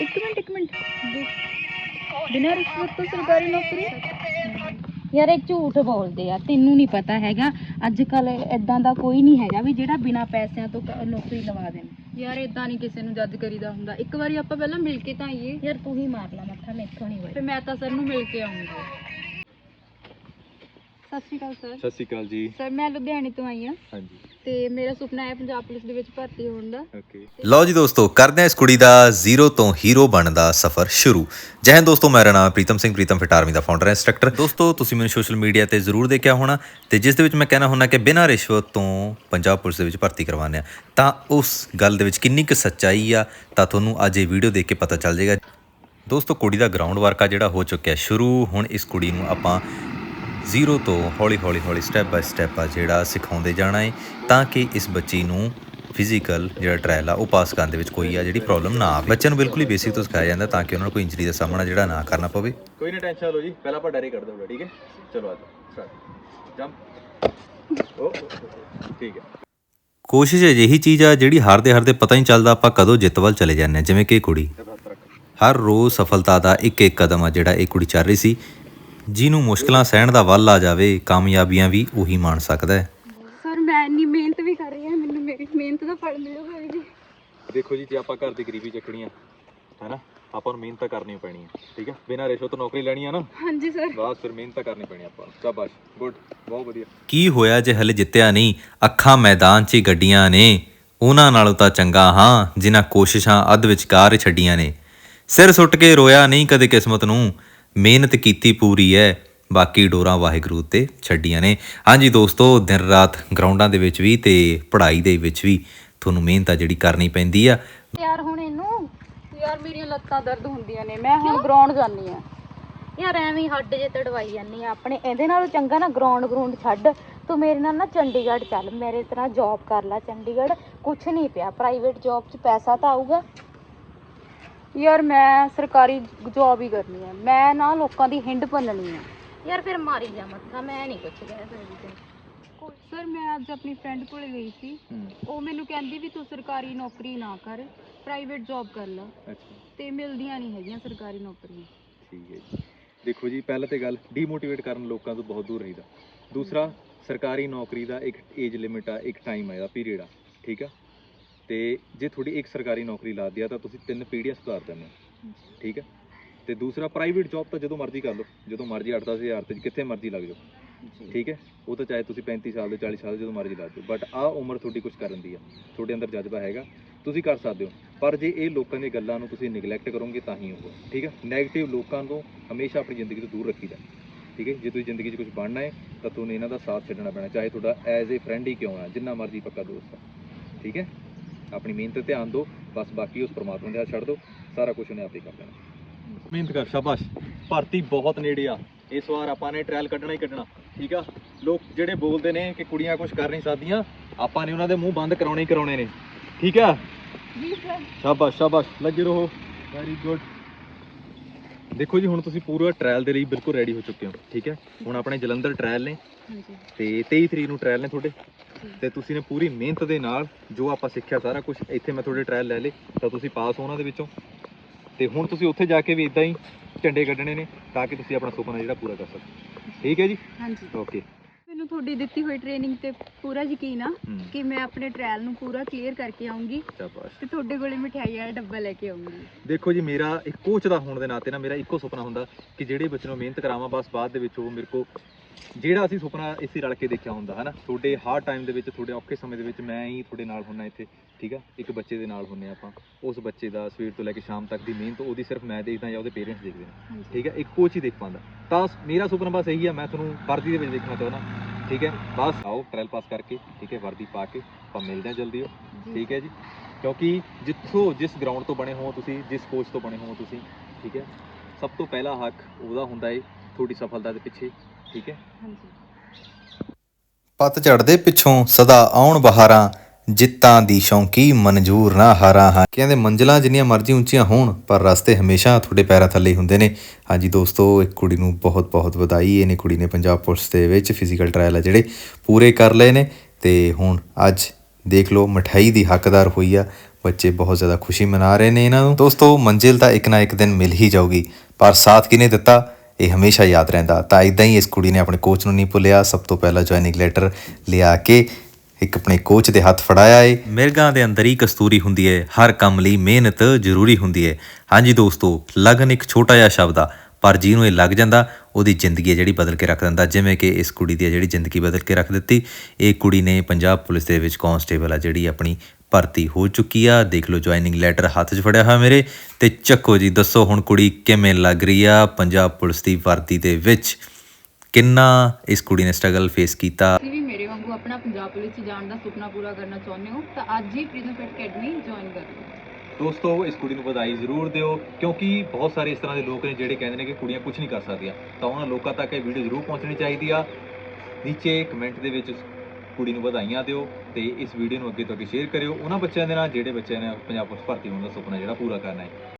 ਇੱਕ ਮਿੰਟ ਇੱਕ ਮਿੰਟ। ਬਿਨਾਂ ਰਿਸ਼ਵਤ ਤੋਂ ਸਰਕਾਰੀ ਨੌਕਰੀ? ਯਾਰ ਇਹ ਝੂਠ ਬੋਲਦੇ ਆ। ਤੈਨੂੰ ਨਹੀਂ ਪਤਾ ਹੈਗਾ ਅੱਜ ਕੱਲ ਇਦਾਂ ਦਾ ਕੋਈ ਨਹੀਂ ਹੈਗਾ ਵੀ ਜਿਹੜਾ ਬਿਨਾਂ ਪੈਸਿਆਂ ਤੋਂ ਕ- ਨੌਕਰੀ ਲਵਾ ਦੇਣ। ਯਾਰ ਇਦਾਂ ਨਹੀਂ ਕਿਸੇ ਨੂੰ ਜੱਜ ਕਰੀਦਾ ਹੁੰਦਾ। ਇੱਕ ਵਾਰੀ ਆਪਾਂ ਪਹਿਲਾਂ ਮਿਲ ਕੇ ਤਾਂ ਆਈਏ। ਯਾਰ ਤੂੰ ਹੀ ਮਾਰ ਲਾ ਮੱਥਾ ਮੈਥੋਂ ਨਹੀਂ ਹੋਇਆ। ਮੈਂ ਤਾਂ ਸਰ ਨੂੰ ਮਿਲ ਕੇ ਆਉਂਗੀ। ਸਤਿ ਸ਼੍ਰੀ ਅਕਾਲ ਸਰ ਸਤਿ ਸ਼੍ਰੀ ਅਕਾਲ ਜੀ। ਸਰ ਮੈਂ ਲੁਧਿਆਣੇ ਤੋਂ ਆਈ ਹਾਂ। ਹਾਂਜੀ। ਤੇ ਮੇਰਾ ਸੁਪਨਾ ਹੈ ਪੰਜਾਬ ਪੁਲਿਸ ਦੇ ਵਿੱਚ ਭਰਤੀ ਹੋਣ ਦਾ। ਓਕੇ। ਲਓ ਜੀ ਦੋਸਤੋ ਕਰਦੇ ਹਾਂ ਇਸ ਕੁੜੀ ਦਾ ਜ਼ੀਰੋ ਤੋਂ ਹੀਰੋ ਬਣਨ ਦਾ ਸਫ਼ਰ ਸ਼ੁਰੂ। ਜੈ ਹਿੰਦ ਦੋਸਤੋ ਮੇਰਾ ਨਾਮ ਪ੍ਰੀਤਮ ਸਿੰਘ ਪ੍ਰੀਤਮ ਫਿਟ ਆਰਮੀ ਦਾ ਫਾਊਂਡਰ ਇੰਸਟ੍ਰਕਟਰ ਦੋਸਤੋ ਤੁਸੀਂ ਮੈਨੂੰ ਸੋਸ਼ਲ ਮੀਡੀਆ ਤੇ ਜ਼ਰੂਰ ਦੇਖਿਆ ਹੋਣਾ ਤੇ ਜਿਸ ਦੇ ਵਿੱਚ ਮੈਂ ਕਹਿਣਾ ਹੁੰਦਾ ਕਿ ਬਿਨਾਂ ਰਿਸ਼ਵਤ ਤੋਂ ਪੰਜਾਬ ਪੁਲਿਸ ਦੇ ਵਿੱਚ ਭਰਤੀ ਕਰਵਾਉਂਦੇ ਆ ਤਾਂ ਉਸ ਗੱਲ ਦੇ ਵਿੱਚ ਕਿੰਨੀ ਕੁ ਸੱਚਾਈ ਆ ਤਾਂ ਤੁਹਾਨੂੰ ਅੱਜ ਇਹ ਵੀਡੀਓ ਦੇਖ ਕੇ ਪਤਾ ਚੱਲ ਜਾਏਗਾ। ਦੋਸਤੋ ਕੁੜੀ ਦਾ ਗਰਾਊਂਡ ਵਰਕ ਆ ਜਿਹੜਾ ਹੋ ਚੁੱਕਿਆ ਸ਼ੁਰੂ। ਹੁਣ ਇਸ ਕੁੜੀ ਨੂੰ ਆਪਾਂ ਜ਼ੀਰੋ ਤੋਂ ਹੌਲੀ ਹੌਲੀ ਹੌਲੀ ਸਟੈਪ ਬਾਈ ਸਟੈਪ ਆ ਜਿਹੜਾ ਸਿਖਾਉਂਦੇ ਜਾਣਾ ਹੈ ਤਾਂ ਕਿ ਇਸ ਬੱਚੀ ਨੂੰ ਫਿਜ਼ੀਕਲ ਜਿਹੜਾ ਟ੍ਰਾਇਲ ਆ ਉਹ ਪਾਸ ਕਰਨ ਦੇ ਵਿੱਚ ਕੋਈ ਆ ਜਿਹੜੀ ਪ੍ਰੋਬਲਮ ਨਾ ਆਵੇ। ਬੱਚਿਆਂ ਨੂੰ ਬਿਲਕੁਲ ਹੀ ਬੇਸਿਕ ਤੋਂ ਸਿਖਾਇਆ ਜਾਂਦਾ ਤਾਂ ਕਿ ਉਹਨਾਂ ਨੂੰ ਕੋਈ ਇੰਜਰੀ ਦਾ ਸਾਹਮਣਾ ਜਿਹੜਾ ਨਾ ਕਰਨਾ ਪਵੇ। ਕੋਈ ਨਹੀਂ ਟੈਨਸ਼ਨ ਲਓ ਜੀ ਪਹਿਲਾਂ ਆਪਾਂ ਡੈਰੀ ਕੱਢ ਦੋ ਠੀਕ ਹੈ? ਚਲੋ ਆ ਜਾਓ ਸਟਾਰਟ ਜੰਪ ਓ ਠੀਕ ਹੈ। ਕੋਸ਼ਿਸ਼ ਅਜਿਹੀ ਚੀਜ਼ ਆ ਜਿਹੜੀ ਹਾਰਦੇ ਹਾਰਦੇ ਪਤਾ ਹੀ ਚੱਲਦਾ ਆਪਾਂ ਕਦੋਂ ਜਿੱਤ ਵੱਲ ਚਲੇ ਜਾਂਦੇ ਜਿਵੇਂ ਕਿ ਕੁੜੀ। ਹਰ ਰੋਜ਼ ਸਫਲਤਾ ਦਾ ਇੱਕ ਇੱਕ ਕਦਮ ਆ ਜਿਹੜਾ ਇਹ ਕੁੜੀ ਚੱਲ ਰਹੀ ਸੀ। ਜਿਹਨੂੰ ਮੁਸ਼ਕਲਾਂ ਸਹਿਣ ਦਾ ਵੱਲ ਆ ਜਾਵੇ ਕਾਮਯਾਬੀਆਂ ਵੀ ਉਹੀ ਮਾਣ ਸਕਦਾ ਹੈ। ਸਰ ਮੈਂ ਇੰਨੀ ਮਿਹਨਤ ਵੀ ਕਰ ਰਹੀ ਹਾਂ ਮੈਨੂੰ ਮੇਰੀ ਮਿਹਨਤ ਦਾ ਫਲ ਮਿਲੂਗਾ ਜੀ ਦੇਖੋ ਜੀ ਜੇ ਆਪਾਂ ਘਰ ਦੀ ਗਰੀਬੀ ਚੱਕਣੀ ਆ ਹੈਨਾ? ਆਪਾਂ ਨੂੰ ਮਿਹਨਤ ਤਾਂ ਕਰਨੀ ਪੈਣੀ ਹੈ ਠੀਕ ਹੈ ਬਿਨਾਂ ਰਿਸ਼ਵਤ ਤੋਂ ਨੌਕਰੀ ਲੈਣੀ ਆ ਨਾ। ਹਾਂਜੀ ਸਰ। ਬਸ ਫਿਰ ਮਿਹਨਤ ਤਾਂ ਕਰਨੀ ਪੈਣੀ ਆਪਾਂ ਨੂੰ। ਸ਼ਾਬਾਸ਼ ਗੁੱਡ ਬਹੁਤ ਵਧੀਆ। ਕੀ ਹੋਇਆ ਜੇ ਹਲੇ ਜਿੱਤਿਆ ਨਹੀਂ? ਅੱਖਾਂ ਮੈਦਾਨ 'ਚ ਹੀ ਗੱਡੀਆਂ ਨੇ। ਉਹਨਾਂ ਨਾਲੋਂ ਤਾਂ ਚੰਗਾ ਹਾਂ ਜਿਨ੍ਹਾਂ ਕੋਸ਼ਿਸ਼ਾਂ ਅੱਧ ਵਿਚਕਾਰ ਹੀ ਛੱਡੀਆਂ ਨੇ। ਸਿਰ ਸੁੱਟ ਕੇ ਰੋਇਆ ਨਹੀਂ ਕਦੇ ਕਿਸਮਤ ਨੂੰ। ਮਿਹਨਤ ਕੀਤੀ ਪੂਰੀ ਹੈ। ਬਾਕੀ ਡੋਰਾਂ ਵਾਹਿਗੁਰੂ ਤੇ ਛੱਡੀਆਂ ਨੇ। ਹਾਂਜੀ ਦੋਸਤੋ, ਦਿਨ ਰਾਤ ਗਰਾਊਂਡਾਂ ਦੇ ਵਿੱਚ ਵੀ ਤੇ ਪੜ੍ਹਾਈ ਦੇ ਵਿੱਚ ਵੀ ਤੁਹਾਨੂੰ ਮਿਹਨਤ ਆ ਜਿਹੜੀ ਕਰਨੀ ਪੈਂਦੀ ਆ। ਯਾਰ ਹੁਣ ਇਹਨੂੰ, ਯਾਰ ਮੇਰੀਆਂ ਲੱਤਾਂ ਦਰਦ ਹੁੰਦੀਆਂ ਨੇ। ਮੈਂ ਹੁਣ ਗਰਾਊਂਡ ਜਾਂਦੀ ਆ। ਯਾਰ ਐਵੇਂ ਹੀ ਹੱਡ ਜੇ ਤੜਵਾਈ ਜਾਂਦੀ ਆ ਆਪਣੇ। ਇਹਦੇ ਨਾਲੋਂ ਚੰਗਾ ਨਾ ਗਰਾਊਂਡ ਗਰਾਊਂਡ ਛੱਡ। ਤੂੰ ਮੇਰੇ ਨਾਲ ਨਾ ਚੰਡੀਗੜ੍ਹ ਚੱਲ। ਮੇਰੇ ਤਰ੍ਹਾਂ ਜੌਬ ਕਰ ਲੈ ਚੰਡੀਗੜ੍ਹ। ਕੁਛ ਨਹੀਂ ਪਿਆ। ਪ੍ਰਾਈਵੇਟ ਜੌਬ 'ਚ ਪੈਸਾ ਤਾਂ ਆਊਗਾ। ਯਾਰ ਮੈਂ ਸਰਕਾਰੀ ਜੌਬ ਹੀ ਕਰਨੀ ਆ। ਮੈਂ ਨਾ ਲੋਕਾਂ ਦੀ ਹਿੰਡ ਭੰਨਣੀ ਆ। ਯਾਰ ਫਿਰ ਮਾਰੀ ਜਾ ਮੱਥਾ ਮੈਂ ਨਹੀਂ ਕੁਛ ਕਹਿ ਸਕਦੀ ਤੈਨੂੰ। ਸਰ ਮੈਂ ਅੱਜ ਆਪਣੀ ਫਰੈਂਡ ਕੋਲੇ ਗਈ ਸੀ। ਹੂੰ। ਉਹ ਮੈਨੂੰ ਕਹਿੰਦੀ ਵੀ ਤੂੰ ਸਰਕਾਰੀ ਨੌਕਰੀ ਨਾ ਕਰ ਪ੍ਰਾਈਵੇਟ ਜੌਬ ਕਰ ਲੈ। ਅੱਛਾ। ਤੇ ਮਿਲਦੀਆਂ ਨਹੀਂ ਹੈਗੀਆਂ ਸਰਕਾਰੀ ਨੌਕਰੀਆਂ। ਠੀਕ ਹੈ ਜੀ। ਦੇਖੋ ਜੀ ਪਹਿਲਾਂ ਤੇ ਗੱਲ ਡੀਮੋਟੀਵੇਟ ਕਰਨ ਲੋਕਾਂ ਤੋਂ ਬਹੁਤ ਦੂਰ ਰਹੀਦਾ। ਦੂਸਰਾ ਸਰਕਾਰੀ ਨੌਕਰੀ ਦਾ ਇੱਕ ਏਜ ਲਿਮਿਟ ਆ ਇੱਕ ਟਾਈਮ ਆ ਇਹਦਾ ਪੀਰੀਅਡ ਆ। ਠੀਕ ਆ? ਤੇ ਜੇ ਤੁਹਾਡੀ ਇੱਕ ਸਰਕਾਰੀ ਨੌਕਰੀ ਲੱਗਦੀ ਆ ਤਾਂ ਤੁਸੀਂ ਤਿੰਨ ਪੀੜ੍ਹੀਆਂ ਸੁਧਾਰ ਦਿੰਦੇ ਹੋ। ਠੀਕ ਹੈ? ਤੇ ਦੂਸਰਾ ਪ੍ਰਾਈਵੇਟ ਜੌਬ ਤਾਂ ਜਦੋਂ ਮਰਜ਼ੀ ਕਰ ਲਓ ਜਦੋਂ ਮਰਜ਼ੀ 8-10 ਹਜ਼ਾਰ ਤੇ ਕਿੱਥੇ ਮਰਜ਼ੀ ਲੱਗ ਜਾਓ। ਠੀਕ ਹੈ? ਉਹ ਤਾਂ ਚਾਹੇ ਤੁਸੀਂ 35 ਸਾਲ ਦੇ 40 ਸਾਲ ਦੇ ਜਦੋਂ ਮਰਜ਼ੀ ਲੱਗ ਜਾਓ ਬਟ ਆ ਉਮਰ ਤੁਹਾਡੀ ਕੁਝ ਕਰਨ ਦੀ ਆ। ਤੁਹਾਡੇ ਅੰਦਰ ਜਜ਼ਬਾ ਹੈਗਾ ਤੁਸੀਂ ਕਰ ਸਕਦੇ ਹੋ। ਪਰ ਜੇ ਇਹ ਲੋਕਾਂ ਦੀਆਂ ਗੱਲਾਂ ਨੂੰ ਤੁਸੀਂ ਨਿਗਲੈਕਟ ਕਰੋਗੇ ਤਾਂ ਹੀ ਹੋਊਗਾ। ਠੀਕ ਹੈ? 네ਗੇਟਿਵ ਲੋਕਾਂ ਨੂੰ ਹਮੇਸ਼ਾ ਆਪਣੀ ਜ਼ਿੰਦਗੀ ਤੋਂ ਦੂਰ ਰੱਖੀਦਾ ਠੀਕ ਹੈ? ਜੇ ਤੁਸੀਂ ਜ਼ਿੰਦਗੀ 'ਚ ਕੁਝ ਬਣਨਾ ਹੈ ਤਾਂ ਤੁਹਾਨੂੰ ਇਹਨਾਂ ਦਾ ਸਾਥ ਛੱਡਣਾ ਪੈਣਾ ਚਾਹੇ ਤੁਹਾਡਾ ਐਜ਼ ਅ ਫਰੈਂਡ ਹੀ ਕਿਉਂ ਆ ਜਿੰਨਾ ਮਰਜ਼ੀ ਪੱਕਾ ਦੋਸਤ ਆ। ਠੀਕ ਹੈ? ਆਪਣੀ ਮਿਹਨਤ ਤੇ ਧਿਆਨ ਦਿਓ ਬਸ ਬਾਕੀ ਉਸ ਪਰਮਾਤਮਾ ਦੇ ਹੱਥ ਛੱਡ ਦਿਓ ਸਾਰਾ ਕੁਝ ਉਹਨੇ ਆਪੇ ਕਰ ਲੈਣਾ। ਮਿਹਨਤ ਕਰ ਸ਼ਾਬਾਸ਼। ਭਰਤੀ ਬਹੁਤ ਨੇੜੇ ਆ। ਇਸ ਵਾਰ ਆਪਾਂ ਨੇ ਟ੍ਰਾਇਲ ਕੱਢਣਾ ਹੀ ਕੱਢਣਾ ਠੀਕ ਆ? ਲੋਕ ਜਿਹੜੇ ਬੋਲਦੇ ਨੇ ਕਿ ਕੁੜੀਆਂ ਕੁਝ ਕਰ ਨਹੀਂ ਸਕਦੀਆਂ ਆਪਾਂ ਨੇ ਉਹਨਾਂ ਦੇ ਮੂੰਹ ਬੰਦ ਕਰਾਉਣੇ ਹੀ ਕਰਾਉਣੇ ਨੇ ਠੀਕ ਆ? ਜੀ ਸਰ ਸ਼ਾਬਾਸ਼ ਸ਼ਾਬਾਸ਼। ਲੱਗੇ ਰਹੋ। ਵੈਰੀ ਗੁੱਡ ਦੇਖੋ ਜੀ ਹੁਣ ਤੁਸੀਂ ਪੂਰਾ ਟ੍ਰਾਇਲ ਦੇ ਲਈ ਬਿਲਕੁਲ ਰੈਡੀ ਹੋ ਚੁੱਕੇ ਹੋ ਠੀਕ ਹੈ ਹੁਣ ਆਪਣੇ ਜਲੰਧਰ ਟ੍ਰਾਇਲ ਨੇ ਤੇ 23 ਤਰੀਕ ਨੂੰ ਟ੍ਰਾਇਲ ਨੇ ਤੁਹਾਡੇ। ਤੇ ਤੁਸੀਂ ਨੇ ਪੂਰੀ ਮਿਹਨਤ ਦੇ ਨਾਲ ਜੋ ਆਪਾਂ ਸਿੱਖਿਆ ਸਾਰਾ ਕੁਝ ਇੱਥੇ ਮੈਂ ਤੁਹਾਡੇ ਟ੍ਰਾਇਲ ਲੈ ਲੇ ਤਾਂ ਤੁਸੀਂ ਪਾਸ ਹੋ ਉਹਨਾਂ ਦੇ ਵਿੱਚੋਂ। ਤੇ ਹੁਣ ਤੁਸੀਂ ਉੱਥੇ ਜਾ ਕੇ ਵੀ ਇਦਾਂ ਹੀ ਝੰਡੇ ਕੱਢਣੇ ਨੇ ਤਾਂ ਕਿ ਤੁਸੀਂ ਆਪਣਾ ਸੁਪਨਾ ਜਿਹੜਾ ਪੂਰਾ ਕਰ ਸਕੋ। ਠੀਕ ਹੈ ਜੀ? ਹਾਂਜੀ। ਓਕੇ ਮੈਨੂੰ ਤੁਹਾਡੀ ਦਿੱਤੀ ਹੋਈ ਟ੍ਰੇਨਿੰਗ ਤੇ ਪੂਰਾ ਯਕੀਨ ਆ ਕਿ ਮੈਂ ਆਪਣੇ ਟ੍ਰਾਇਲ ਨੂੰ ਪੂਰਾ ਕਲੀਅਰ ਕਰਕੇ ਆਉਂਗੀ ਸ਼ਾਬਾਸ਼। ਤੇ ਤੁਹਾਡੇ ਕੋਲੇ ਮਠਿਆਈ ਵਾਲਾ ਡੱਬਾ ਲੈ ਕੇ ਆਉਂਗੀ। ਦੇਖੋ ਜੀ ਮੇਰਾ ਇੱਕ ਕੋਚ ਦਾ ਹੋਣ ਦੇ ਨਾਤੇ ਨਾ ਮੇਰਾ ਇੱਕੋ ਸੁਪਨਾ ਹੁੰਦਾ ਕਿ ਜਿਹੜੇ ਬੱਚੇ ਨੂੰ ਮਿਹਨਤ ਕਰਾਵਾਂ ਬਸ ਬਾਅਦ ਦੇ ਵਿੱਚ ਉਹ ਮੇਰੇ ਕੋ ਜਿਹੜਾ ਅਸੀਂ ਸੁਪਨਾ ਇਸੇ ਰਲ ਕੇ ਦੇਖਿਆ ਹੁੰਦਾ ਹਨਾ? ਤੁਹਾਡੇ ਹਾਰਡ ਟਾਈਮ ਦੇ ਵਿੱਚ ਤੁਹਾਡੇ ਔਖੇ ਸਮੇਂ ਦੇ ਵਿੱਚ ਮੈਂ ਹੀ ਤੁਹਾਡੇ ਨਾਲ ਹੁੰਨਾ ਇੱਥੇ ਠੀਕ ਆ? ਇੱਕ ਬੱਚੇ ਦੇ ਨਾਲ ਹੁੰਨੇ ਆਪਾਂ। ਉਸ ਬੱਚੇ ਦਾ ਸਵੇਰ ਤੋਂ ਲੈ ਕੇ ਸ਼ਾਮ ਤੱਕ ਦੀ ਮਿਹਨਤ ਉਹਦੀ ਸਿਰਫ ਮੈਂ ਦੇਖਦਾ ਜਾਂ ਉਹਦੇ ਪੇਰੈਂਟਸ ਦੇਖਦੇ ਨੇ ਠੀਕ ਹੈ ਇੱਕ ਕੋਚ ਹੀ ਦੇਖ ਪਾਉਂਦਾ ਤਾਂ ਮੇਰਾ ਸੁਪਨਾ ਬਸ ਇਹੀ ਆ ਮੈਂ ਤੁਹਾਨੂੰ ਵਰਦੀ ਦੇ ਵਿੱਚ ਦੇਖਣਾ ਚਾਹੁੰਦਾ ਠੀਕ ਹੈ ਬਸ ਆਓ ਟ੍ਰਾਇਲ ਪਾਸ ਕਰਕੇ ਠੀਕ ਹੈ ਵਰਦੀ ਪਾ ਕੇ ਆਪਾਂ ਮਿਲਦੇ ਹਾਂ ਜਲਦੀ ਹੋ ਠੀਕ ਹੈ ਜੀ? ਕਿਉਂਕਿ ਜਿੱਥੋਂ ਜਿਸ ਗਰਾਊਂਡ ਤੋਂ ਬਣੇ ਹੋ ਤੁਸੀਂ ਜਿਸ ਕੋਚ ਤੋਂ ਬਣੇ ਹੋ ਤੁਸੀਂ ਠੀਕ ਹੈ ਸਭ ਤੋਂ ਪਹਿਲਾ ਹੱਕ ਉਹਦਾ ਹੁੰਦਾ ਏ ਤੁਹਾਡੀ ਸਫਲਤਾ ਦੇ ਪਿੱਛੇ। ਠੀਕ ਹੈ। ਹਾਂਜੀ। ਪੱਤ ਝੜਦੇ ਪਿੱਛੋਂ ਸਦਾ ਆਉਣ ਬਹਾਰਾਂ ਜਿੱਤਾਂ ਦੀ ਸ਼ੌਂਕੀ ਮਨਜ਼ੂਰ ਨਾ ਹਾਰਾਂ ਹਾਂ। ਕਹਿੰਦੇ ਮੰਜ਼ਲਾਂ ਜਿੰਨੀਆਂ ਮਰਜ਼ੀ ਉੱਚੀਆਂ ਹੋਣ ਪਰ ਰਸਤੇ ਹਮੇਸ਼ਾ ਤੁਹਾਡੇ ਪੈਰਾਂ ਥੱਲੇ ਹੀ ਹੁੰਦੇ ਨੇ। ਹਾਂਜੀ ਦੋਸਤੋ ਇੱਕ ਕੁੜੀ ਨੂੰ ਬਹੁਤ ਬਹੁਤ ਵਧਾਈ। ਇਹਨੇ ਕੁੜੀ ਨੇ ਪੰਜਾਬ ਪੁਲਿਸ ਦੇ ਵਿੱਚ ਫਿਜ਼ੀਕਲ ਟ੍ਰਾਇਲ ਆ ਜਿਹੜੇ ਪੂਰੇ ਕਰ ਲਏ ਨੇ। ਤੇ ਹੁਣ ਅੱਜ ਦੇਖ ਲਓ ਮਠਾਈ ਦੀ ਹੱਕਦਾਰ ਹੋਈ ਆ। ਬੱਚੇ ਬਹੁਤ ਜ਼ਿਆਦਾ ਖੁਸ਼ੀ ਮਨਾ ਰਹੇ ਨੇ ਇਹਨਾਂ ਨੂੰ। ਦੋਸਤੋ ਮੰਜ਼ਿਲ ਤਾਂ ਇੱਕ ਨਾ ਇੱਕ ਦਿਨ ਮਿਲ ਹੀ ਜਾਊਗੀ ਪਰ ਸਾਥ ਕਿਨੇ ਦਿੱਤਾ? ਇਹ ਹਮੇਸ਼ਾ ਯਾਦ ਰਹਿੰਦਾ। ਤਾਂ ਇਦਾਂ ਹੀ ਇਸ ਕੁੜੀ ਨੇ ਆਪਣੇ ਕੋਚ ਨੂੰ ਨਹੀਂ ਭੁੱਲਿਆ। ਸਭ ਤੋਂ ਪਹਿਲਾਂ ਜੁਆਇਨਿੰਗ ਲੈਟਰ ਲਿਆ ਕੇ ਇੱਕ ਆਪਣੇ ਕੋਚ ਦੇ ਹੱਥ ਫੜਾਇਆ ਏ। ਮਿਰਗਾਂ ਦੇ ਅੰਦਰ ਹੀ ਕਸਤੂਰੀ ਹੁੰਦੀ ਏ। ਹਰ ਕੰਮ ਲਈ ਮਿਹਨਤ ਜ਼ਰੂਰੀ ਹੁੰਦੀ ਏ। ਹਾਂਜੀ ਦੋਸਤੋ, ਲਗਨ ਇੱਕ ਛੋਟਾ ਜਿਹਾ ਸ਼ਬਦ ਆ, ਪਰ ਜਿਹਨੂੰ ਇਹ ਲੱਗ ਜਾਂਦਾ, ਉਹਦੀ ਜ਼ਿੰਦਗੀ ਹੈ ਜਿਹੜੀ ਬਦਲ ਕੇ ਰੱਖ ਦਿੰਦਾ। ਜਿਵੇਂ ਕਿ ਇਸ ਕੁੜੀ ਦੀ ਹੈ ਜਿਹੜੀ ਜ਼ਿੰਦਗੀ ਬਦਲ ਕੇ ਰੱਖ ਦਿੱਤੀ। ਇਹ ਕੁੜੀ ਨੇ ਪੰਜਾਬ ਪੁਲਿਸ ਦੇ ਵਿੱਚ ਕਾਂਸਟੇਬਲ ਆ, ਜਿਹੜੀ ਆਪਣੀ ਭਰਤੀ ਹੋ ਚੁੱਕੀ ਆ। ਦੇਖ ਲਓ ਜੁਆਇਨਿੰਗ ਲੈਟਰ ਹੱਥ 'ਚ ਫੜਿਆ ਹੋਇਆ ਮੇਰੇ। ਤੇ ਚੱਕੋ ਜੀ ਦੱਸੋ ਹੁਣ ਕੁੜੀ ਕਿਵੇਂ ਲੱਗ ਰਹੀ ਆ ਪੰਜਾਬ ਪੁਲਿਸ ਦੀ ਭਰਤੀ ਦੇ ਵਿੱਚ। ਕਿੰਨਾ ਇਸ ਕੁੜੀ ਨੇ ਸਟਰਗਲ ਫੇਸ ਕੀਤਾ? ਤੁਸੀਂ ਵੀ ਮੇਰੇ ਵਾਂਗੂ ਆਪਣਾ ਪੰਜਾਬ ਪੁਲਿਸ 'ਚ ਜਾਣ ਦਾ ਸੁਪਨਾ ਪੂਰਾ ਕਰਨਾ ਚਾਹੁੰਦੇ ਹੋ ਤਾਂ ਅੱਜ ਹੀ ਪ੍ਰੀਜ਼ਮ ਫਿਟ ਅਕੈਡਮੀ ਜੁਆਇਨ ਕਰੋ ਦੋਸਤੋ ਇਸ ਕੁੜੀ ਨੂੰ ਵਧਾਈ ਜ਼ਰੂਰ ਦਿਓ ਕਿਉਂਕਿ ਬਹੁਤ ਸਾਰੇ ਇਸ ਤਰ੍ਹਾਂ ਦੇ ਲੋਕ ਨੇ ਜਿਹੜੇ ਕਹਿੰਦੇ ਨੇ ਕਿ ਕੁੜੀਆਂ ਕੁਝ ਨਹੀਂ ਕਰ ਸਕਦੀਆਂ। ਤਾਂ ਉਹਨਾਂ ਲੋਕਾਂ ਤੱਕ ਇਹ ਵੀਡੀਓ ਜ਼ਰੂਰ ਪਹੁੰਚਣੀ ਚਾਹੀਦੀ ਆ। ਨੀਚੇ ਕਮੈਂਟ ਦੇ ਵਿੱਚ ਕੁੜੀ ਨੂੰ ਵਧਾਈਆਂ ਦਿਓ ਤੇ ਇਸ ਵੀਡੀਓ ਨੂੰ ਅੱਗੇ ਤੋਂ ਅੱਗੇ ਸ਼ੇਅਰ ਕਰਿਓ। ਉਹਨਾਂ ਬੱਚਿਆਂ ਦੇ ਨਾਲ ਜਿਹੜੇ ਬੱਚਿਆਂ ਨੇ ਪੰਜਾਬ ਪੁਲਿਸ ਭਰਤੀ ਹੋਣ ਦਾ ਸੁਪਨਾ ਜਿਹੜਾ ਪੂਰਾ ਕਰਨਾ ਹੈ।